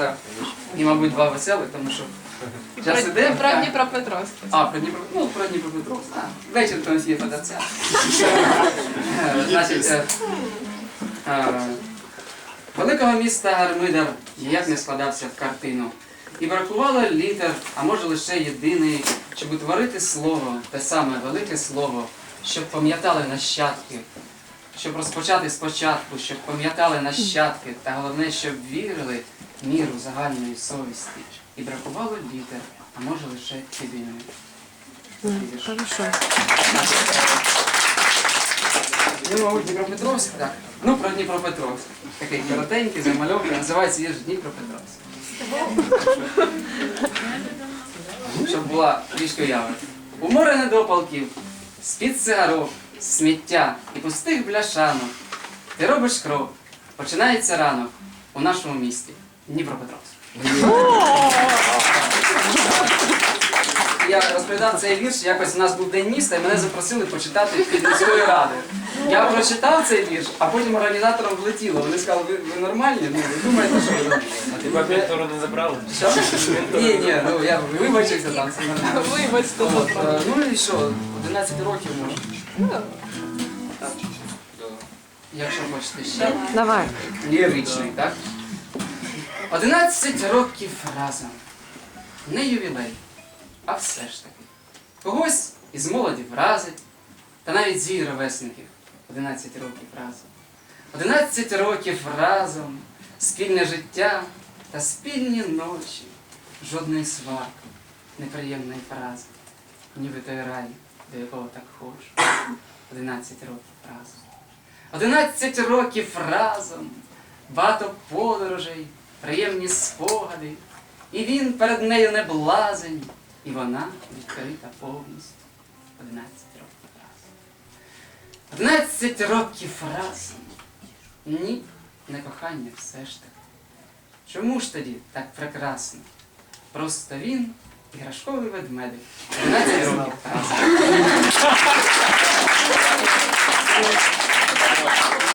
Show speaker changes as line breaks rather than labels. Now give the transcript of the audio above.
так. І, мабуть, два веселих, тому що час
про,
іде.
про. Дніпропетровськ.
А, про Дніпро, ну, про Дніпропетровськ. Вечір то є фотоця. Е, Значить, е, е, великого міста Гармидар ніяк не складався в картину. І бракувало літер, а може лише єдиний, щоб утворити слово, те саме велике слово, щоб пам'ятали нащадки, щоб розпочати спочатку, щоб пам'ятали нащадки, та головне, щоб вірили міру загальної совісті. І бракувало літер, а може лише єдиної.
Хорошо.
Ну, мабуть, Дніпропетровськ, так. Ну, про Дніпропетровськ. Такий коротенький, замальовка, називається вірш Дніпропетровськ. Щоб була трішки уяви. У море недопалків, з-під цигарок, сміття і пустих бляшанок. Ти робиш крок. Починається ранок у нашому місті Дніпропетровськ. Я розповідав цей вірш, якось у нас був день міста, і мене запросили почитати під міською радою. Я прочитав цей вірш, а потім організаторам влетіло. Вони сказали, ви, ви нормальні? Ну, ви думаєте, що ви нормальні?
А п'ятеро не забрали?
Що? Ні, ні, ну я вибачився там, все нормально.
Вибачте,
От, е, ну і що, 11 років може. Так. Якщо хочете ще.
Давай.
Ліричний, так? 11 років разом. Не ювілей, а все ж таки. Когось із молоді вразить, та навіть зі ровесників 11 років разом. 11 років разом, спільне життя та спільні ночі, жодної сварки, неприємної фрази, ніби той рай, до якого так хочу. 11 років разом. 11 років разом, багато подорожей, приємні спогади, і він перед нею не блазень, і вона відкрита повністю. 11 років разом. 11 років разом. Ні, не кохання все ж таки. Чому ж тоді так прекрасно? Просто він іграшковий ведмедик. 11 років разом.